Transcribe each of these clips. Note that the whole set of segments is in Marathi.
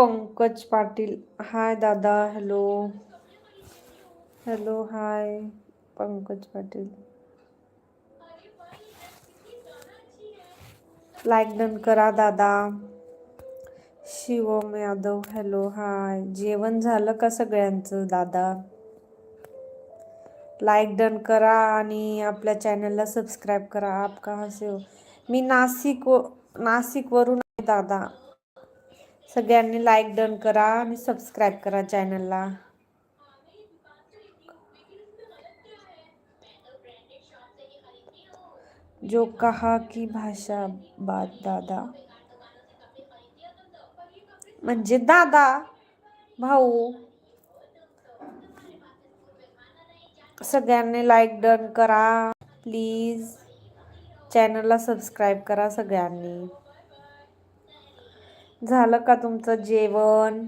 पंकज पाटील. हाय दादा hello. Hello hi. Pankaj Patil. Like done करा दादा. Shivam Yadav hello hi. जेवण झालं का सगळ्यांचं दादा? लाईक डन करा आणि आपल्या चॅनलला सबस्क्राईब करा. आप का हसे हो. मी नाशिक व नाशिकवरून आहे दादा. सगळ्यांनी लाईक डन करा आणि सबस्क्राईब करा चॅनलला जो कहा की भाषा बात दादा. म्हणजे दादा, भाऊ. सगळ्यांनी लाईक डन करा. प्लीज़ चॅनलला सबस्क्राईब करा सगळ्यांनी. झालं का तुमचं जेवण?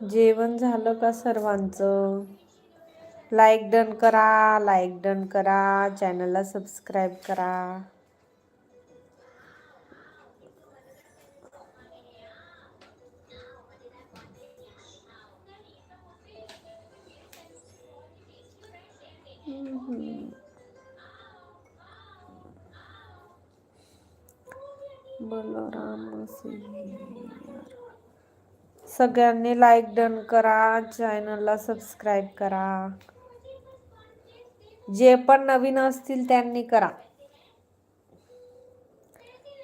जेवण झालं का सर्वांचं? लाईक डन करा लाईक डन करा चॅनलला सबस्क्राईब करा. बलराम सगळ्यांनी लाईक डन करा. चॅनलला सबस्क्राईब करा. जे पण नवीन असतील त्यांनी करा.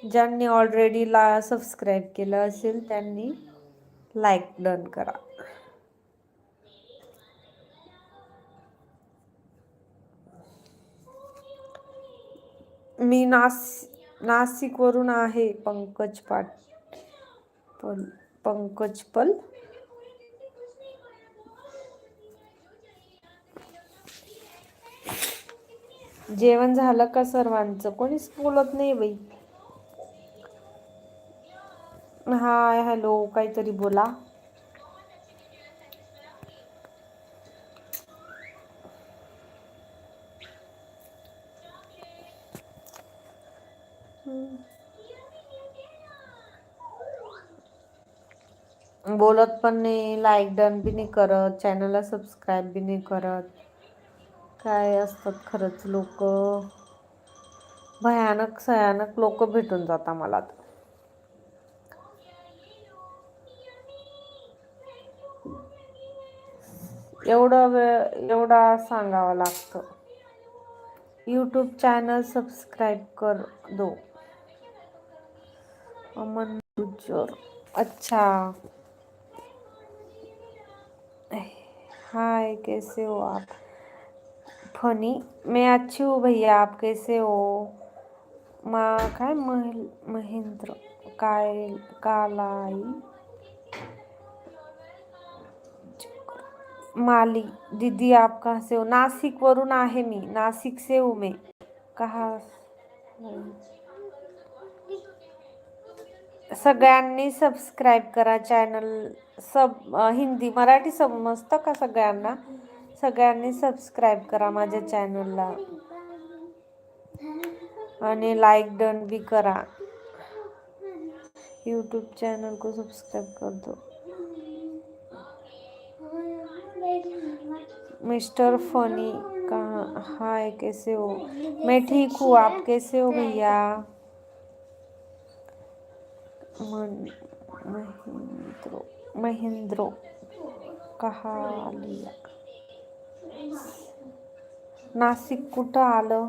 ज्यांनी ऑलरेडी ला सबस्क्राईब केलं असेल त्यांनी लाईक डन करा. मी नास नाशिकवरून आहे पंकज पाट. पल पंकज पल जेवण झालं का सर्वांचं? कोणीच बोलत नाही बाई. हाय हॅलो काहीतरी बोला. करत पण नाही लाईक डन बी नाही करत चॅनलला सबस्क्राईब बी नाही करत. काय असतात खरंच लोक? भयानक सयानक लोक भेटून जातात मला तर. एवढं वेळ एवढा सांगावं लागतं. यूट्यूब चॅनल सबस्क्राईब कर दो. अमन गुज्जर. अच्छा. हाय, कैसे हो आप? फनी। मैं अच्छी हूँ भैया, आप कैसे हो? मा, काय महेंद्र कालाई? माली, दीदी आप कहाँ से हो? नासिक वरून आहे मी, नासिक से हूँ मैं। कहा सगळ्यांनी सबस्क्राईब करा चॅनल सब हिंदी मराठी समजतं का सगळ्यांना? सगळ्यांनी सबस्क्राईब करा माझ्या चॅनलला आणि लाईक डन बी करा. यूट्यूब चॅनल को सब्सक्राइब कर दो. मिस्टर फनी कहाँ हाय कैसे हो? मैं ठीक हूँ आप कैसे हो भैया? मन महेंद्रो। महेंद्रो कहालिया. नाशिक कुठं आलं?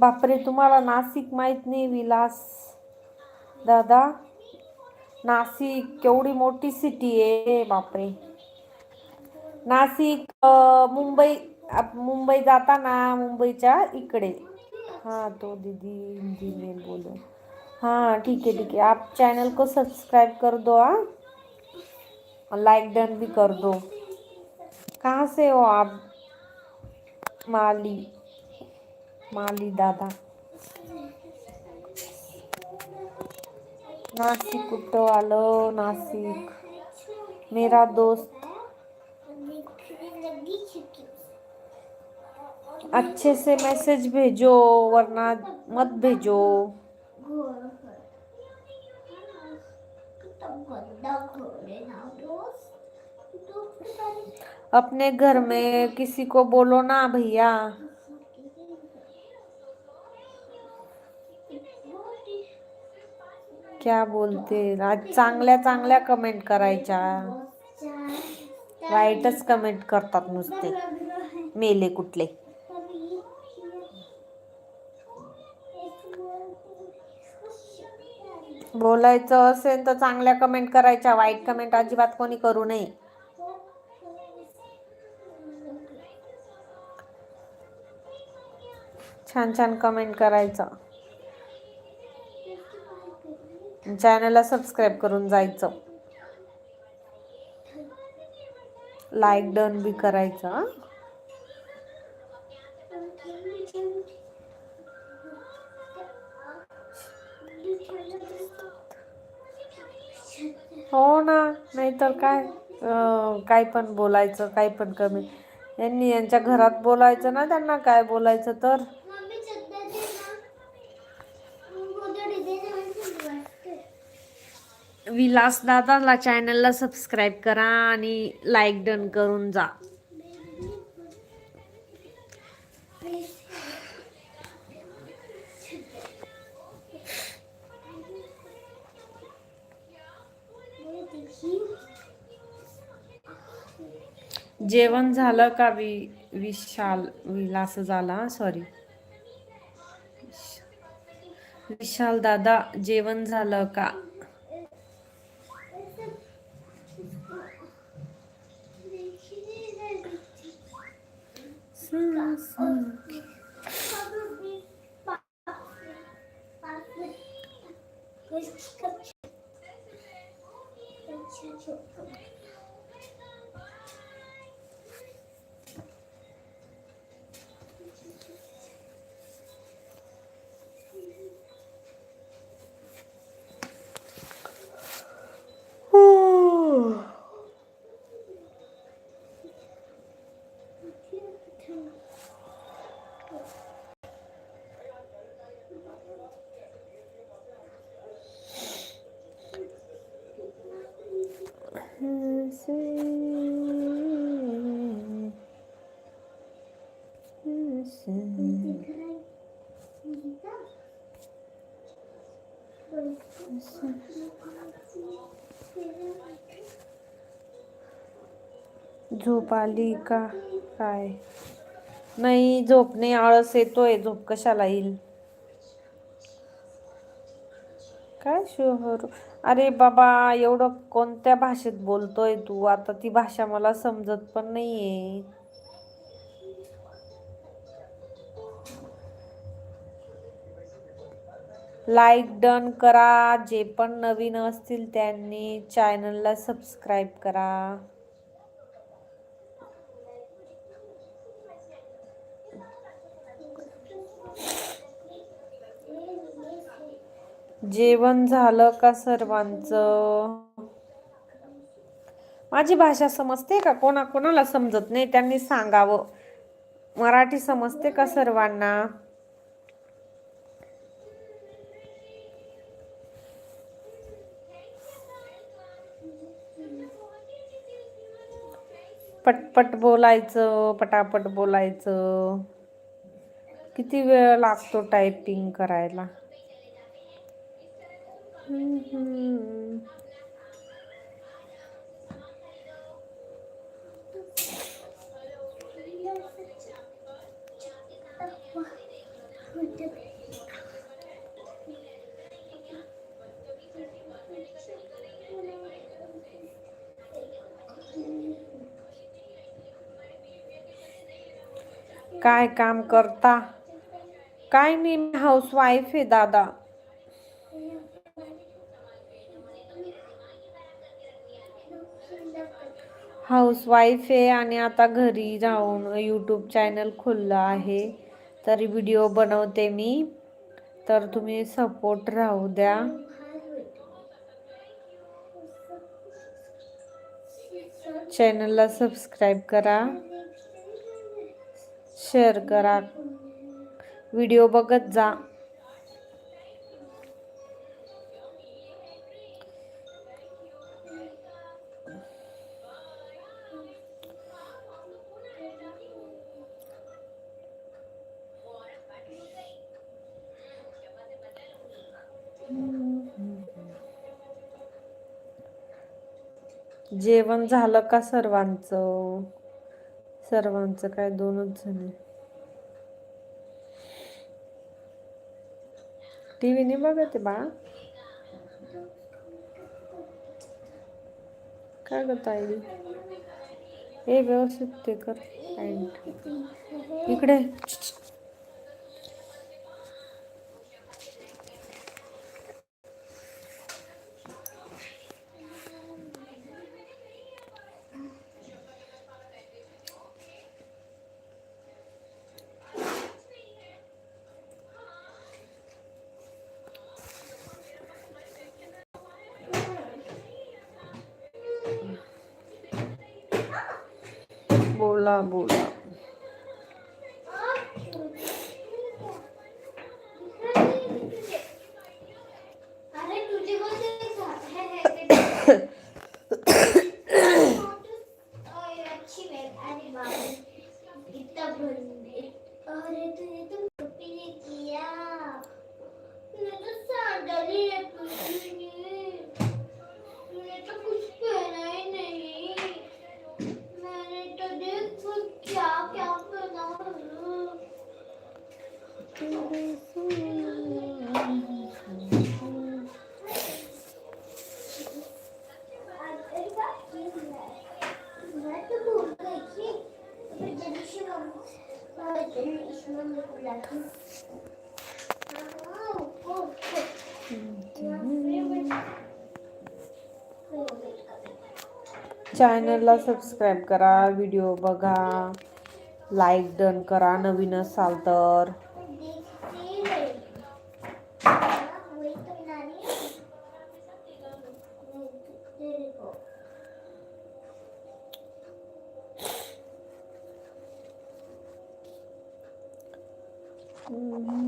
बापरे तुम्हाला नाशिक माहीत नाही विलास. दादा नाशिक केवढी मोठी सिटी आहे. बापरे. नाशिक मुंबई मुंबई जाताना मुंबईच्या इकडे. हा तो दीदी हिंदी में बोलो हाँ ठीक आहे ठीक आहे. आप चॅनल को सब्सक्राइब कर दो हाँ. लाइक डन भी कर दो। कहाँ से हो आप? माली। माली दादा। नासिक कुठं आलं नासिक। मेरा दोस्त। अच्छे से मैसेज भेजो, वरना मत भेजो। अपने घर में किसी को बोलो ना भैया। क्या बोलते? आज चांगल्या चांगल्या कमेंट करायच्या. वाईटच कमेंट करतात नुसते. मेले कुठले. बोलायचं असेल तर चांगल्या कमेंट करायच्या. वाईट कमेंट अजिबात कोणी करू नये. छान छान कमेंट करायचं. चॅनलला सबस्क्राईब करून जायचं. लाईक डन बी करायचं हो. ना नाहीतर काय काय पण बोलायचं काय पण कमी. यांनी यांच्या घरात बोलायचं ना त्यांना काय बोलायचं तर. विलास दादाला चॅनलला सबस्क्राईब करा आणि लाईक डन करून जा. जेवण झालं का वि विशाल विलास झाला? सॉरी विशाल दादा जेवण झालं का? Hum, झोप आली का? काय? नाही झोप नाही आळस येतोय. झोप कशाला येईल? काय शोहर अरे बाबा एवढं कोणत्या भाषेत बोलतोय तू? आता ती भाषा मला समजत पण नाहीये. लाईक डन करा. जे पण नवीन असतील त्यांनी चॅनलला सबस्क्राईब करा. जेवण झालं का सर्वांचं? माझी भाषा समजते का? कोणा कोणाला समजत नाही त्यांनी सांगावं. मराठी समजते का सर्वांना? पटपट बोलायचं पटापट बोलायचं. किती वेळ लागतो टायपिंग करायला? काय काम करता? काय नाही मी हाऊस वाईफ आहे दादा. हाऊसवाईफ आहे आणि आता घरी जाऊन यूट्यूब चॅनल खुललं आहे. तर व्हिडिओ बनवते मी. तर तुम्ही सपोर्ट राहू द्या. चॅनलला सबस्क्राईब करा. शेअर करा. व्हिडिओ बघत जा. जेवण झालं का सर्वांचं? सर्वांचं काय दोनच जण. टी व्ही नाही बघत बा काय करता आई हे व्यवस्थित ते कर. इकडे. बोला बोला चैनल सब्सक्राइब करा वीडियो बगा लाइक डन करा नवीन असाल तो Mm-hmm.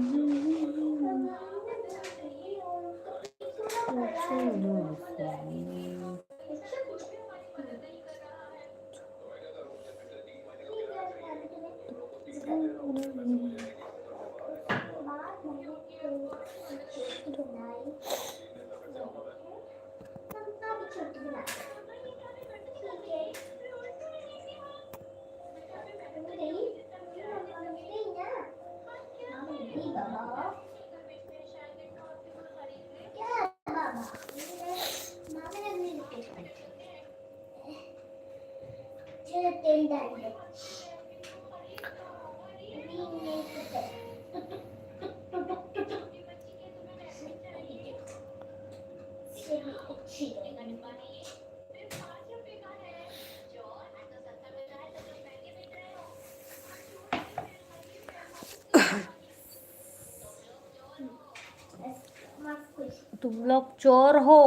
तुम लोग चोर हो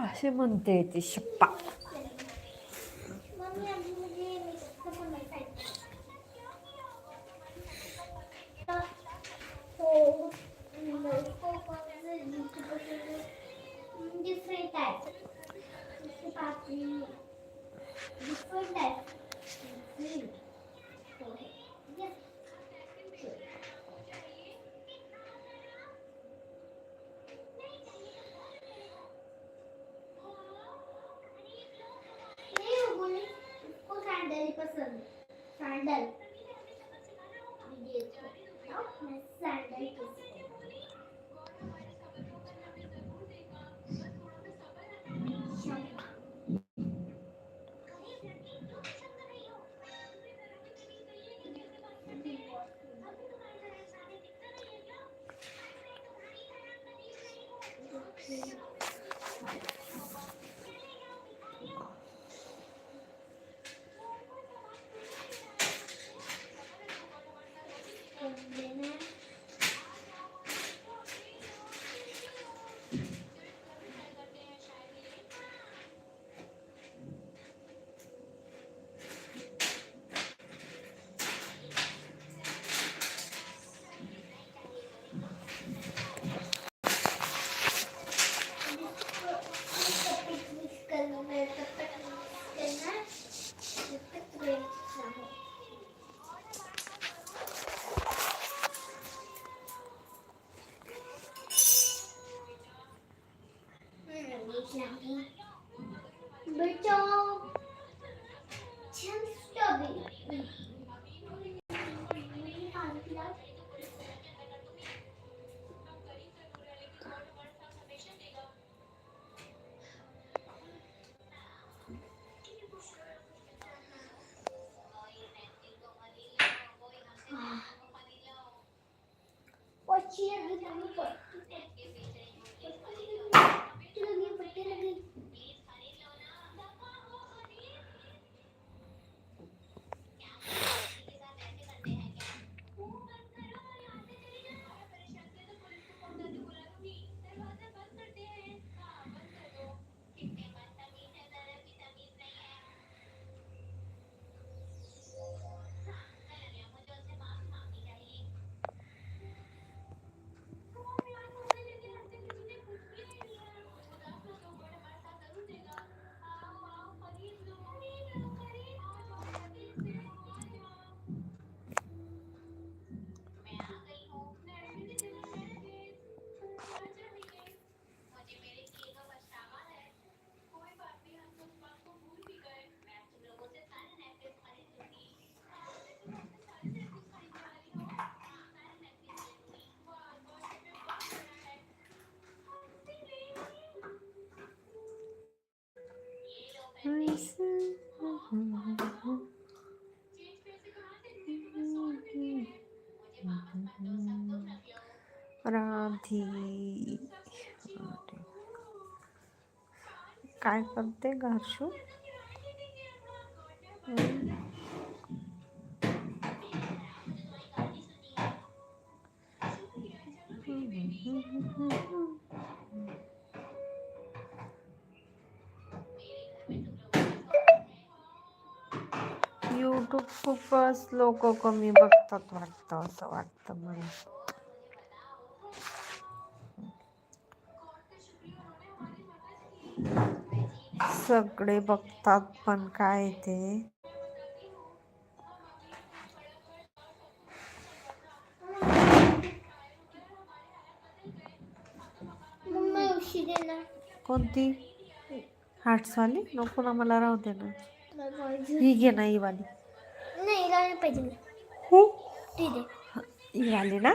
असे म्हणते ती शप्पा Thank you. Betul. Chance strawberry. Pode ir here? pra mim, pode. Pati राधी. काय करते घरशू खूपच लोक कमी बघतात वाटतं असं वाटतं मला. सगळे बघतात पण काय ते. कोणती? हार्ट्सवाली नको ना मला राहू दे ना. ही घे ना ही वाली. करायला पाहिजे हो? ती दे. ना?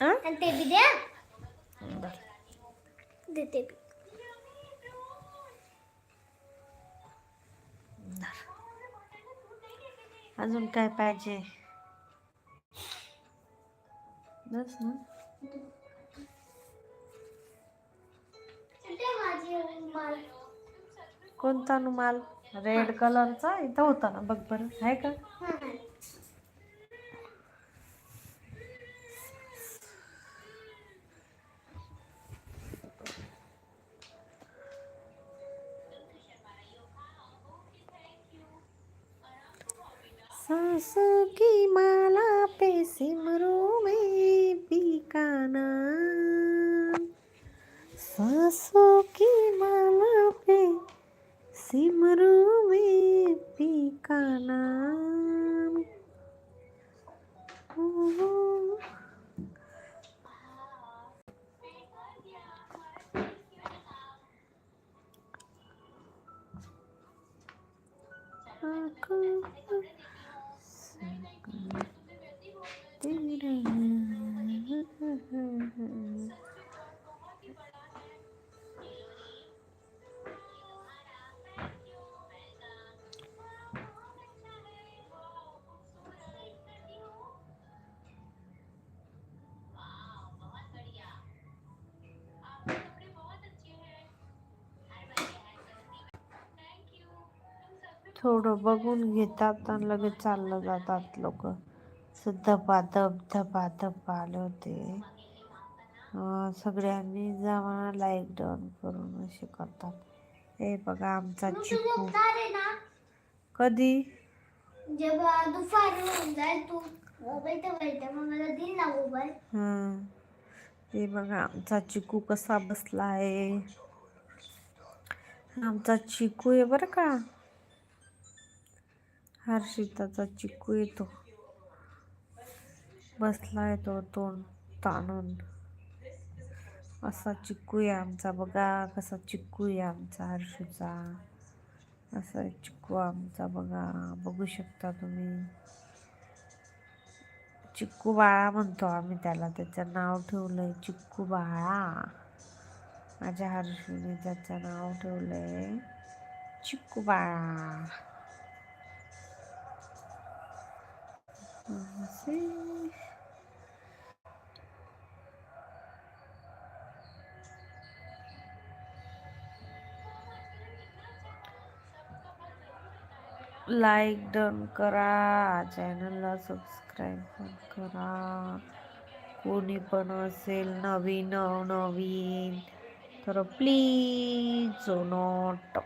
आणि ते बी द्या. देते अजून काय पाहिजे? बस ना. कोणता अनुमाल रेड कलरचा इथं होता ना बघ बरं आहे का हा. सांसों की माला पे सिमरों थोडं बघून घेतात आणि लगेच चाललं जातात लोक. धबा धब धबा धप आले होते सगळ्यांनी जावा लाईक डाऊन करून असे करतात. हे बघा आमचा चिकू. आहे कधी? जेव्हा दुपार होऊन जाईल तू. मोबाईल ठेवायचा मग मला दिल ना मोबाईल हं. हे बघा आमचा चिकू कसा बसला आहे. आमचा चिकू आहे बरं का? हर्षिताचा चिकू येतो. बसलाय तो तोंड ताणून. असा चिकू आहे आमचा. बघा कसा चिकू आहे आमचा हर्षूचा. असा चिक्कू चिकू आमचा. बघा बघू शकता तुम्ही. चिक्कू बाळा म्हणतो आम्ही त्याला. त्याचं नाव ठेवलंय चिक्कू बाळा. माझ्या हर्षूने त्याचं नाव ठेवलंय चिक्कू बाळा. असे. लाईक डन करा चॅनलला सबस्क्राईब पण करा. कोणी पण असेल नवीन नवीन तर प्लीज नॉट